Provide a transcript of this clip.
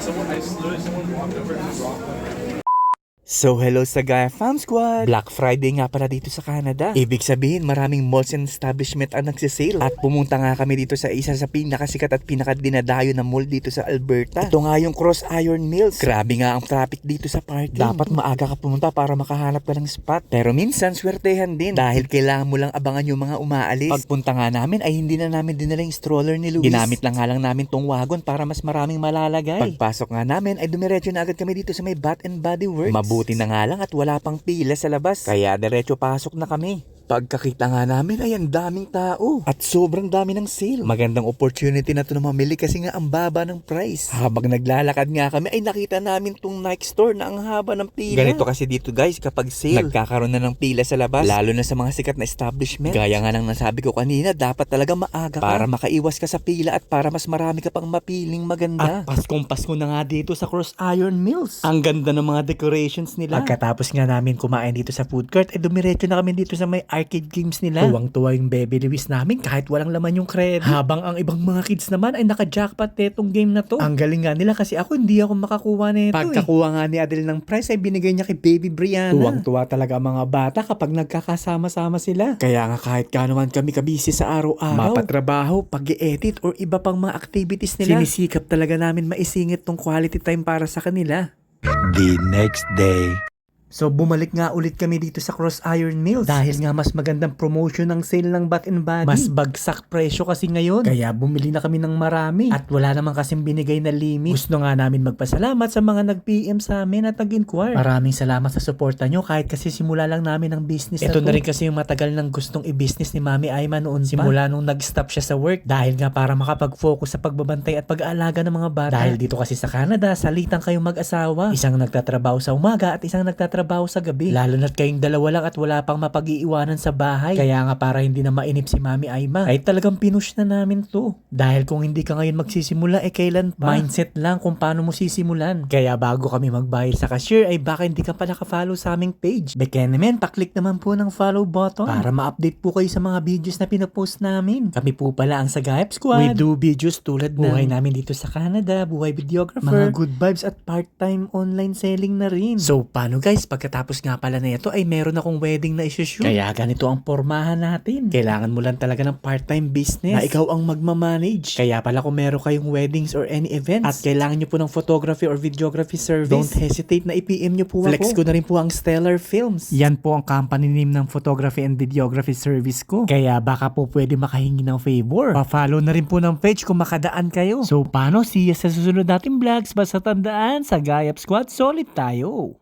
someone, I just noticed someone walked over and dropped So hello sa Gaia Fam Squad! Black Friday nga pala dito sa Canada. Ibig sabihin maraming malls and establishment ang nagsisale. At pumunta nga kami dito sa isa sa pinakasikat at pinakadinadayo na mall dito sa Alberta. Ito nga yung Cross Iron Mills. Grabe nga ang traffic dito sa parking. Dapat maaga ka pumunta para makahanap ka ng spot. Pero minsan swertehan din dahil kailangan mo lang abangan yung mga umaalis. Pagpunta nga namin ay hindi na namin dinala yung stroller ni Luis. Ginamit lang nga lang namin tong wagon para mas maraming malalagay. Pagpasok nga namin ay dumiretso na agad kami dito sa may Bath and Body Works. Mabuti na nga lang at wala pang pila sa labas. Kaya diretso pasok na kami. Pagkakita nga namin ay ang daming tao at sobrang dami ng sale. Magandang opportunity na to na mamili kasi nga ang baba ng price. Habang naglalakad nga kami ay nakita namin tong Nike store na ang haba ng pila. Ganito kasi dito guys kapag sale. Nagkakaroon na ng pila sa labas. Lalo na sa mga sikat na establishment. Gaya nga ng nasabi ko kanina dapat talaga maaga ka. Para makaiwas ka sa pila at para mas marami ka pang mapiling maganda. At Paskong Pasko na nga dito sa Cross Iron Mills. Ang ganda ng mga decorations nila. Pagkatapos nga namin kumain dito sa food court, eh dumiretso na kami dito sa may arcade games nila. Tuwang-tuwa yung Baby Lewis namin kahit walang laman yung credit. Habang ang ibang mga kids naman ay naka-jackpot netong game na to. Ang galing nga nila kasi ako hindi ako makakuha nito Pagkakuha nga ni Adel ng prize ay binigay niya kay Baby Brianna. Tuwang-tuwa talaga ang mga bata kapag nagkakasama-sama sila. Kaya nga kahit naman kami kabisi sa araw-araw, mapatrabaho, pag-edit or iba pang mga activities nila. Sinisikap talaga namin maisingit tong quality time para sa kanila. The next day. So bumalik nga ulit kami dito sa Cross Iron Mills dahil nga mas magandang promotion ng sale ng Bath and Body. Mas bagsak presyo kasi ngayon. Kaya bumili na kami ng marami. At wala naman kasing binigay na limit. Gusto nga namin magpasalamat sa mga nag-PM sa amin at nag-inquire. Maraming salamat sa suporta nyo kahit kasi simula lang namin ang business Ito na, rin kasi yung matagal ng gustong i-business ni Mami Ayma noon Simula nung nag-stop siya sa work dahil nga para makapag-focus sa pagbabantay at pag-aalaga ng mga bata. Dahil dito kasi sa Canada, salitang kayong mag-asawa. Isang nagtatrabaho sa umaga at isang nagtatrabaho sa gabi. Lalo na't kayong dalawa lang at wala pang mapag-iiwanan sa bahay. Kaya nga para hindi na mainip si Mami Ayma, ay talagang pinush na namin to. Dahil kung hindi ka ngayon magsisimula, eh kailan pa? Mindset lang kung paano mo sisimulan. Kaya bago kami magbayad sa cashier, ay baka hindi ka pa nakafollow sa aming page. Beke naman, paklik naman po ng follow button para ma-update po kayo sa mga videos na pinapost namin. Kami po pala ang Sagayap Squad. We do videos tulad ng buhay namin dito sa Canada, buhay videographer, mga good vibes at part-time online selling na rin. So paano guys, pagkatapos nga pala na ito ay meron akong wedding na isushoot. Kaya ganito ang pormahan natin. Kailangan mo lang talaga ng part-time business na ikaw ang magmamanage. Kaya pala kung meron kayong weddings or any events at kailangan nyo po ng photography or videography service, don't hesitate na i-PM nyo po Flex ko na rin po ang Stellar Films. Yan po ang company name ng photography and videography service ko. Kaya baka po pwede makahingi ng favor. Pa-follow na rin po ng page kung makadaan kayo. So paano? See you sa susunod nating vlogs. Basta tandaan, sa Gayap Squad, solid tayo.